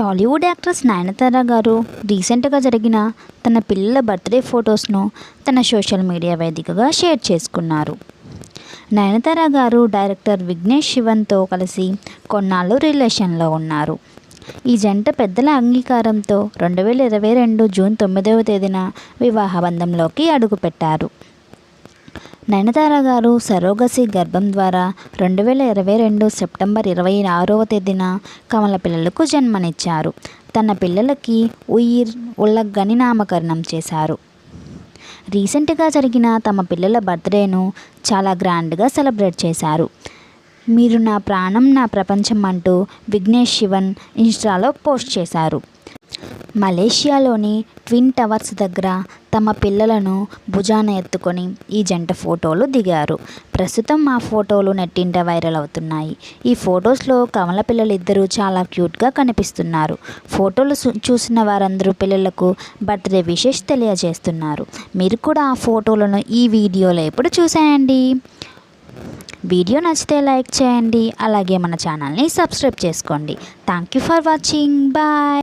Tollywood actress Nayanthara గారు రీసెంట్గా జరిగిన తన పిల్లల బర్త్డే ఫొటోస్ను తన సోషల్ మీడియా వేదికగా షేర్ చేసుకున్నారు. నయనతార గారు డైరెక్టర్ విఘ్నేష్ శివన్తో కలిసి కొన్నాళ్ళు రిలేషన్లో ఉన్నారు. ఈ జంట పెద్దల అంగీకారంతో రెండు వేల ఇరవై రెండు జూన్ తొమ్మిదవ తేదీన వివాహ బంధంలోకి అడుగుపెట్టారు. నయనతార గారు సరోగసి గర్భం ద్వారా రెండు వేల ఇరవై రెండు సెప్టెంబర్ ఇరవై ఆరవ తేదీన కమల పిల్లలకు జన్మనిచ్చారు. తన పిల్లలకి ఉయిర్ ఉల్లగ్గని నామకరణం చేశారు. రీసెంట్గా జరిగిన తమ పిల్లల బర్త్డేను చాలా గ్రాండ్గా సెలబ్రేట్ చేశారు. మీరు నా ప్రాణం నా ప్రపంచం అంటూ విఘ్నేష్ శివన్ ఇన్స్టాలో పోస్ట్ చేశారు. మలేషియాలోని ట్విన్ టవర్స్ దగ్గర తమ పిల్లలను భుజాన ఎత్తుకొని ఈ జంట ఫోటోలు దిగారు. ప్రస్తుతం ఆ ఫోటోలు నెట్టింట వైరల్ అవుతున్నాయి. ఈ ఫొటోస్లో కమల పిల్లలు ఇద్దరూ చాలా క్యూట్గా కనిపిస్తున్నారు. ఫోటోలు చూసిన వారందరూ పిల్లలకు బర్త్డే విషెస్ తెలియజేస్తున్నారు. మీరు కూడా ఆ ఫోటోలను ఈ వీడియోలో ఎప్పుడు చూసేయండి? వీడియో నచ్చితే లైక్ చేయండి. అలాగే మన ఛానల్ని సబ్స్క్రైబ్ చేసుకోండి. Thank you for watching. Bye.